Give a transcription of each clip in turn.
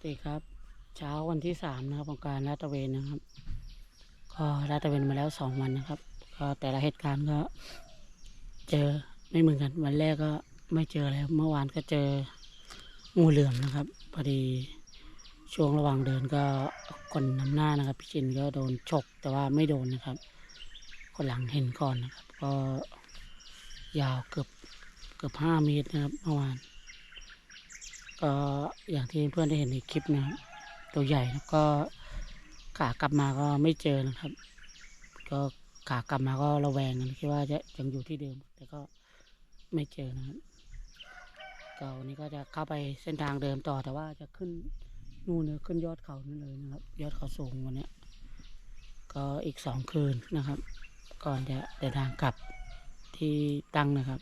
สวัสดีครับ เช้าวันที่สามนะครับของการลาดตระเวนนะครับ ก็ลาดตระเวนมาแล้วสองวันนะครับ ก็แต่ละเหตุการณ์ก็เจอไม่เหมือนกันวันแรกก็ไม่เจอแล้วเมื่อวานก็เจองูเหลือมนะครับพอดีช่วงระหว่างเดินก็คนนำหน้านะครับ พี่ชินก็โดนฉกแต่ว่าไม่โดนนะครับ คนหลังเห็นก่อนนะครับ ก็ยาวเกือบเกือบห้าเมตรนะครับเมื่อวาน ก็อย่างที่เพื่อนได้เห็นในคลิปนะครับตัวใหญ่แล้วก็ขากลับมาก็ไม่เจอนะครับ ก็ขากลับมาก็ระแวงกันคิดว่าจะยังอยู่ที่เดิม แต่ก็ไม่เจอนะครับก็วันนี้ก็จะเข้าไปเส้นทางเดิมต่อแต่ว่าจะขึ้นนู่นเลยขึ้นยอดเขานั่นเลยนะครับ ยอดเขาสูงวันนี้ก็อีกสองคืนนะครับ ก่อนจะเดินทางกลับที่ตั้งนะครับ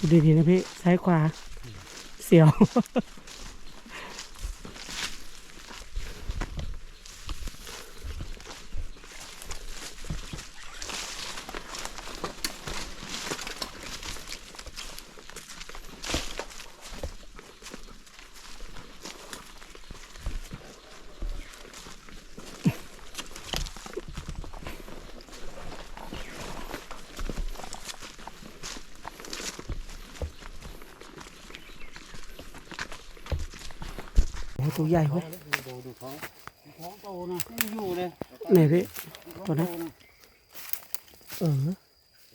ดูดีๆนะพี่ ซ้ายขวา เสียว ตัวใหญ่เว้ยดูดูท้องท้องโตนะไม่อยู่เลยไหนพี่ตัวนั้นเออ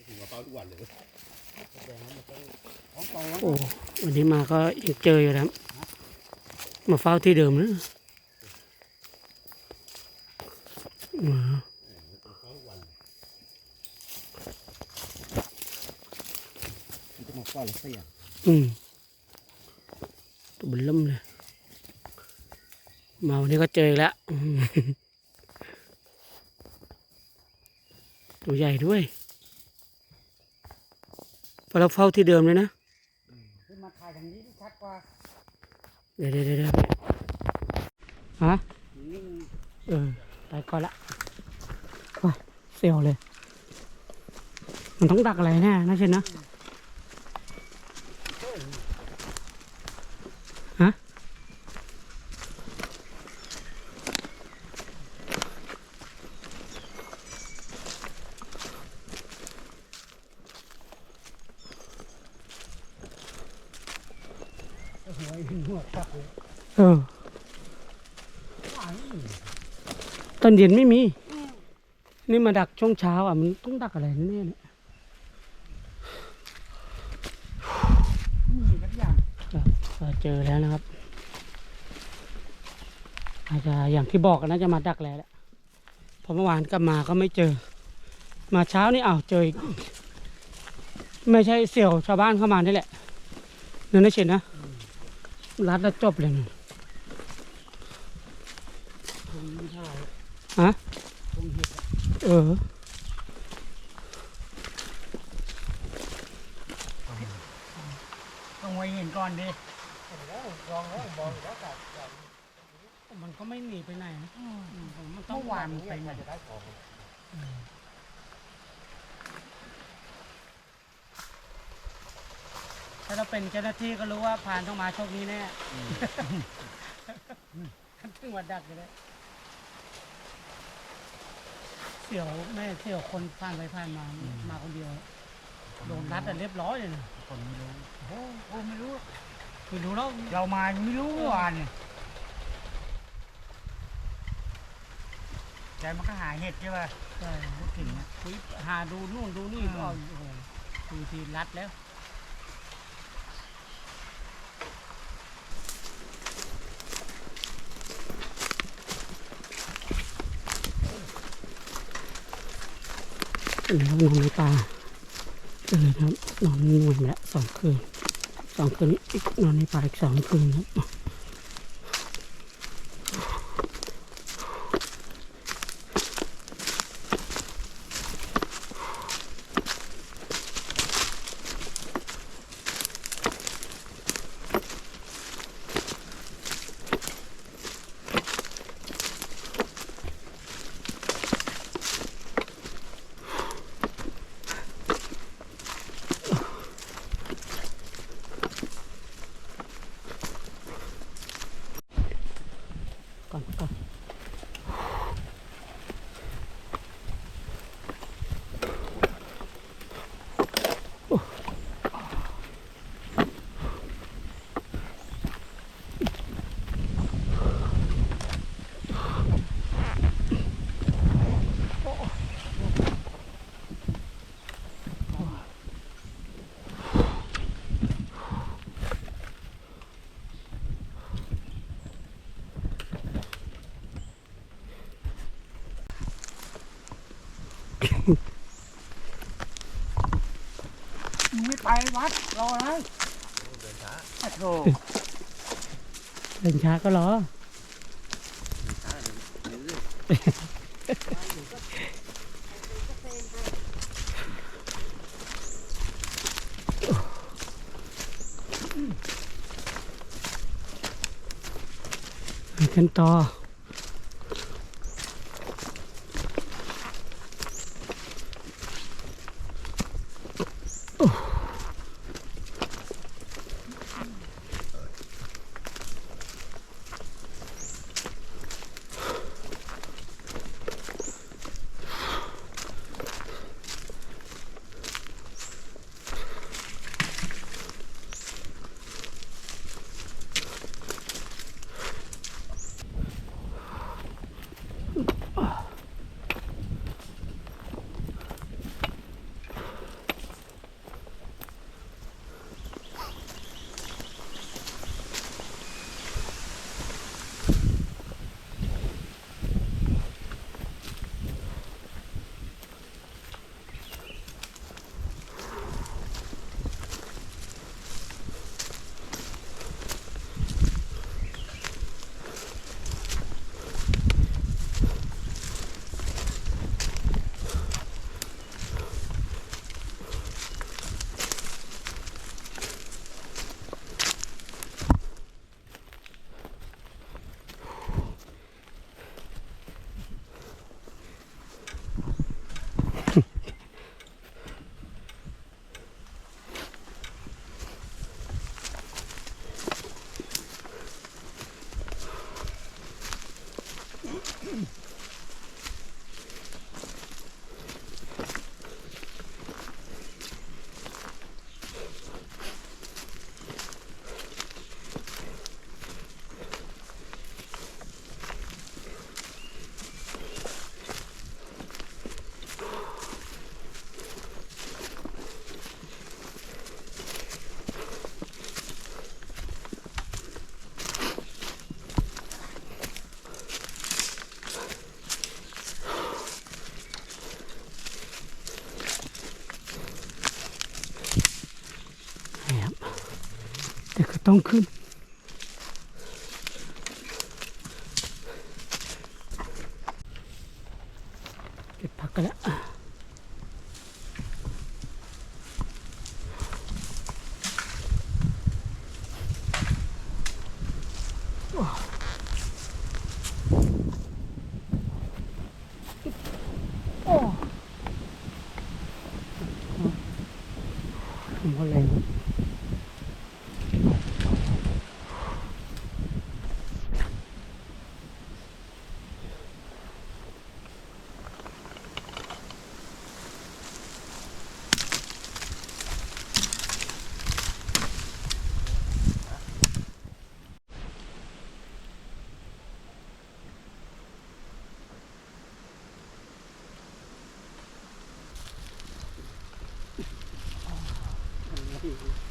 ถึงมาเป้าทุกวันเลยท้องโตโอ้วันนี้มาก็ยังเจออยู่นะครับมาเฝ้าที่เดิมนะอืมจะมาป้าเลยเสียอืมตัวบุญล่มเลย มาวันนี้ก็เจออีกแล้วอืมตัวใหญ่ด้วยพอเราเฝ้าที่เดิมเลยนะขึ้นมาถ่ายทางนี้ชัดกว่า เดี๋ยวเดี๋ยวเดี๋ยวเดี๋ยวฮะนิ่งเออไปก่อนละว้ายเสียวเลย มันต้องดักอะไรแน่นะเช่นนะ ฮะ หัวหัวตับเลย เออ ตอนเย็นไม่มี นี่มาดักช่วงเช้าอะมันต้องดักอะไรแน่ๆเนี่ยมีทุกอย่างครับก็เจอแล้วนะครับ อาจจะอย่างที่บอกกันน่าจะมาดักแหล้วแหละเพอเมื่อวานกลับมาก็ไม่เจอ มาเช้านี่อ้าวเจออีกไม่ใช่เสี่ยวชาวบ้านเข้ามานี่แหละนั่นนะเชนนะรัดแล้วจบเลยนะ ตรงนี้เท่าไหร่ ฮะตรงเห็ดเออต้องไว้เห็นก่อนดิลองแล้วบอกแล้วแต่มันก็ไม่หนีไปไหนนะมันต้อเมื่งอวานไปไหนจะได้ของถ้าเราเป็นเจ้าหน้าที่ก็รู้ว่าผ่านต้องมาโชคนี้แน่ถึงมาดักเลย เสี่ยวแม่เสี่ยวคนผ่านไปผ่านมา มาคนเดียว โดนรัดแต่เรียบร้อยเลยนะคนไม่รู้โอ้โหไม่รู้ไม่รู้แล้วเรามายังไม่รู้เมื่อวานเนี่ยใจมันก็หาเห็ดใช่ป่ะใช่พูดถึงนะคุยหาดูนู่นดูนี่ก็โอ้โหดูทีรัดแล้ว แล้วนอนในป่าเจอครับนอนนอนแล้วสองคืนสองคืนนี้อีกนอนในป่าอีกสองคืนครับ เดินช้าก็รอเดินช้าเดินเรื่อยไปกันต่อ ต้องขึ้น เก็บผักกันแล้วโอ้ผมก็แรง ไป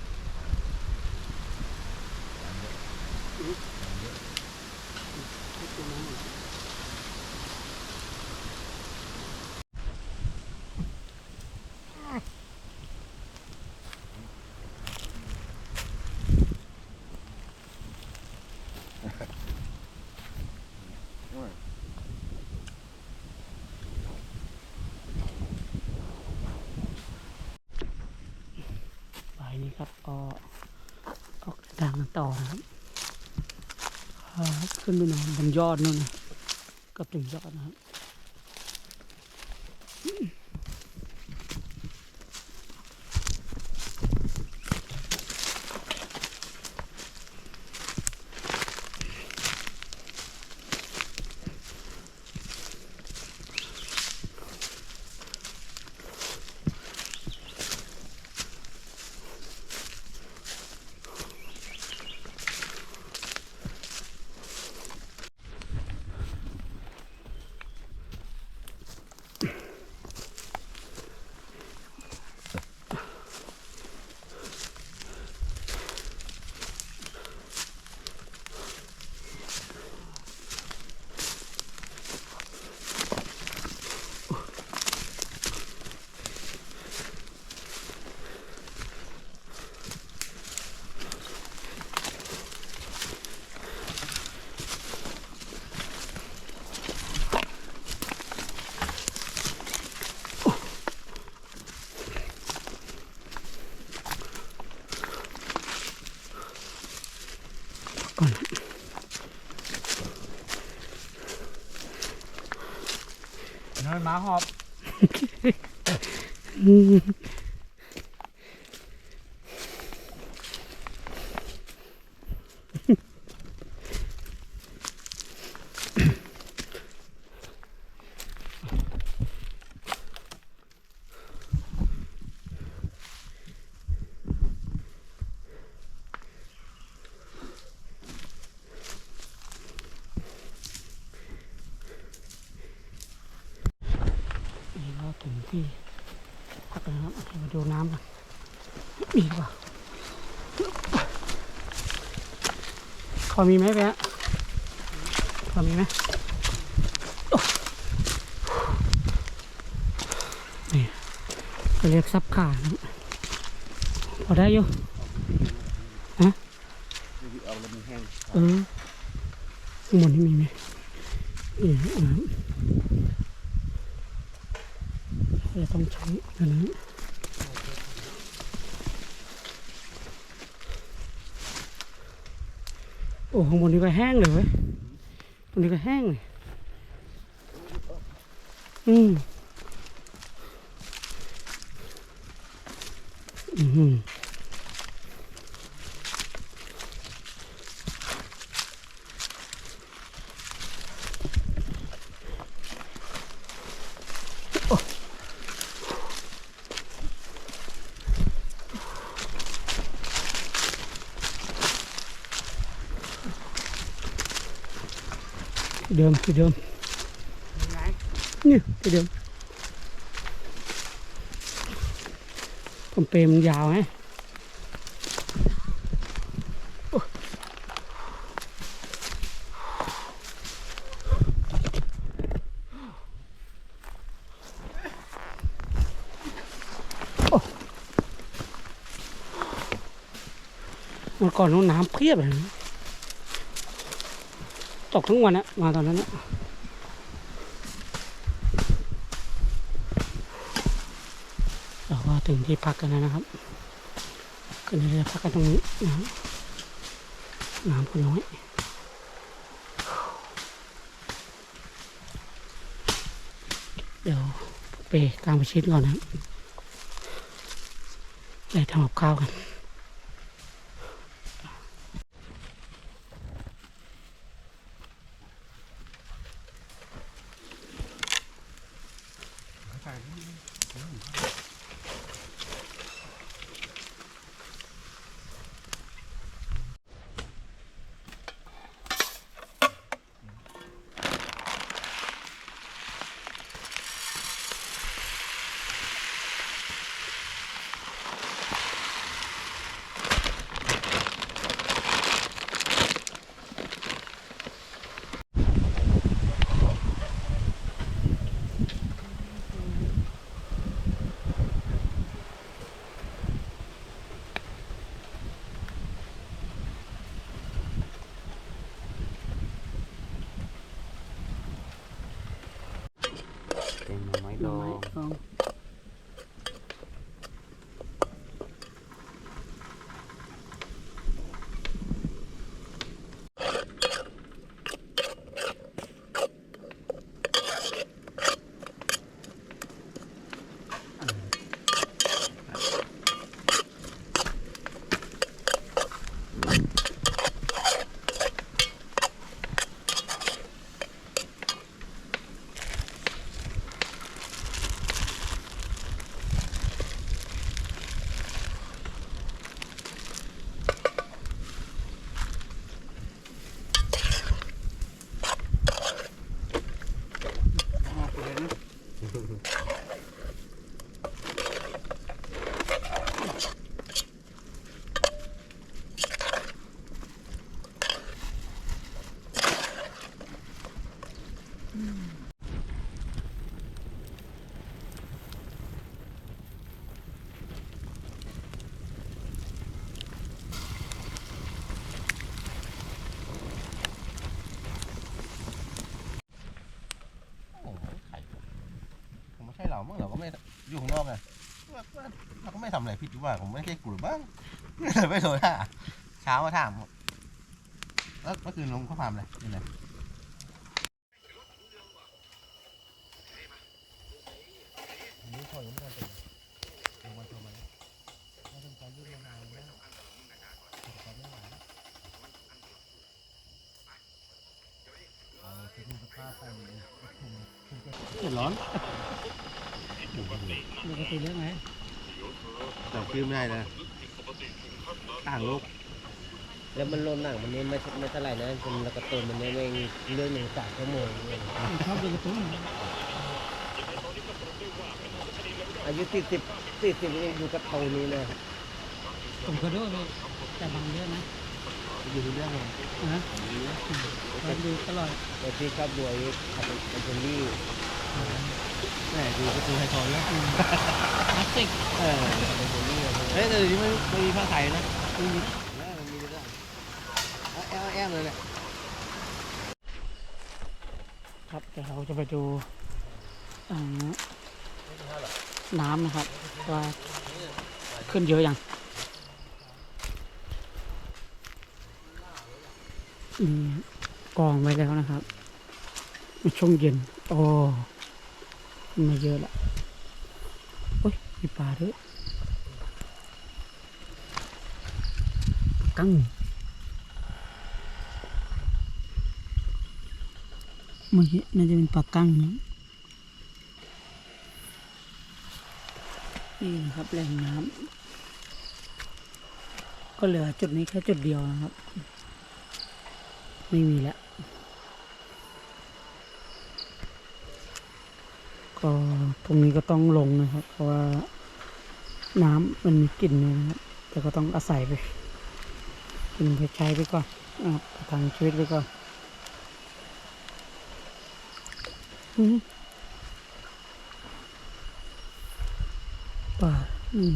นี้ครับก็ออกทางกันต่อนะครับครับขึ้นไปนอนบนยอดนู่นนะเกับถึงยอดนะครับ หมาหอบ อืมนี่เราถึงที่พักแล้วนะครับให้มาดูน้ำกันมีหรือเปล่าข อมีไหมแปะขอมีไหมนี่เรียกซับขาพอได้อยู่เอาแล้วมันแห้งเออข้างบนนี่มีไหมนี่เราต้องใช้อันนั้นโอ้ ข้างบนนี้ก็แห้งเลยเว้ยตรงนี้ก็แห้งเลยอืมอืม ที่ เดิมที่เดิมนี่ที่เดิมผมเปรมยาวไงโอ้โอ้เมื่อก่อนน้ำเพียบเลย ตกทั้งวันอะมาตอนนั้นอะเราก็ถึงที่พักกันแล้วนะครับคืนนี้เราจะพักกันตรงนี้นะครับน้ำก็น้อยเดี๋ยวไปกลางไปชิดก่อนนะครับไปทำกับข้าวกัน เป็นห เมเราก็ไม่อยู่ข้างนอกไงเราก็ไม่ทำอะไรผิดหรือว่าผมไม่ใช่กลุ่มบ้างไม่โดนท่าเช้ามาถามแล้วเมื่อคืนลงข้อามเลไงนี่ไงทำไะกรยืดไม่ร้อน ปกติเรื่องไหนแต่คิวไม่ได้เลยต่างโลกแล้วมันลนหนังมันนี่ไม่ไม่เท่าไหร่นะเป็นแล้วก็ตูนมันเนี่ยเองเรื่องหนึ่งสามชั่วโมงเองชอบดูการ์ตูนอายุสี่สิบสี่สิบเองอยู่กับตูนนี้นะผมก็ดูเลยแต่บางเรื่องนะอยู่ที่เรื่องเลยนะเราดูตลอดแต่ที่ชอบดูไอ้ขับเป็นคนที่ แม่ดูก็คือไฮทอนแล้วคลาสสิกเออเป็นคนที่เฮ้ยแต่เดี๋ยวนี้ไม่ไม่มีผ้าไทยนะไม่มีแล้วมันมีแต่ได้แอมแอมเลยแหละครับเดี๋ยวเราจะไปดูอ่าน้ำนะครับว่าขึ้นเยอะยังอืมกองไว้แล้วนะครับในช่วงเย็น โอ้ขึ้น มาเยอะละโอ้ยมีปลาด้วยปลากั้งเมื่อกี้น่าจะเป็นปลากั้งนะนี่นะครับแหล่งน้ำก็เหลือจุดนี้แค่จุดเดียวนะครับ ไม่มีแล้ว ก็ตรงนี้ก็ต้องลงนะครับ เพราะว่าน้ำมันมีกลิ่นนะครับแต่ก็ต้องอาศัยไปกินไปใช้ไปก่อนนะครับทางชีวิตไปก่อนป่าอืม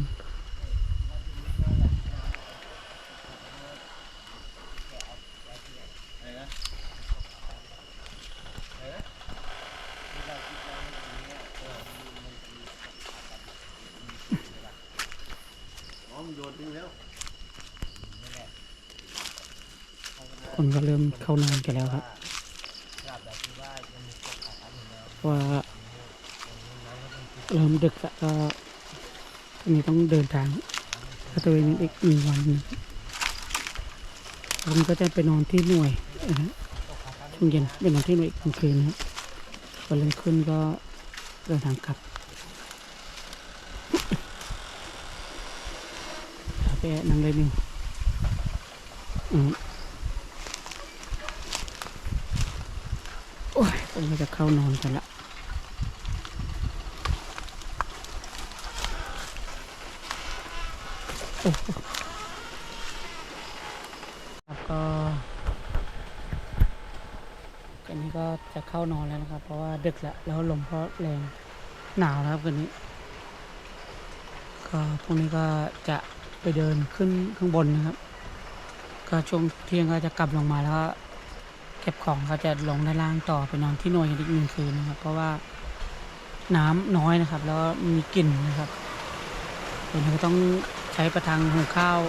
คนก็เริ่มเข้านอนกันแล้วครับว่าเริ่มดึกแล้วก็ทีนี้ต้องเดินทางถ้าตัวเองอีกหนึ่งวันผมก็จะไปนอนที่หน่วยนะฮะช่วงเย็นไปนอนที่หน่วยกลางคืนนะวันรุ่งขึ้นก็เดินทางกลับไปนั่งได้หนึ่งอืม โอ้ยผมก็จะเข้านอนกันละโอ้โหครับก็กันนี้ก็จะเข้านอนแล้วนะครับ เพราะว่าดึกแล้วแล้วลมก็แรงหนาวแล้วครับคืนนี้ ก็พรุ่งนี้ก็จะไปเดินขึ้นข้างบนนะครับ ก็ช่วงเที่ยงก็จะกลับลงมาแล้วก็ เก็บของก็จะลงด้านล่างต่อไปนอนที่หน่วยกันอีกหนึ่งคืนนะครับ เพราะว่าน้ำน้อยนะครับ แล้วมีกลิ่นนะครับเดี๋ยวนี้ก็ต้องใช้ประทังหุงข้าว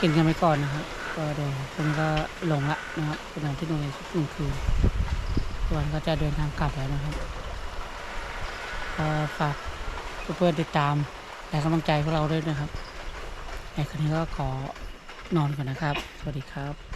กินกันไปก่อนนะครับ ก็เดี๋ยวผมก็ลงละนะครับไปนอนที่หน่วยหนึ่งคืนส่วนก็จะเดินทางกลับแล้วนะครับก็ฝากเพื่อนๆติดตามและกำลังใจพวกเราด้วยนะครับในคืนนี้ก็ขอนอนก่อนนะครับ สวัสดีครับ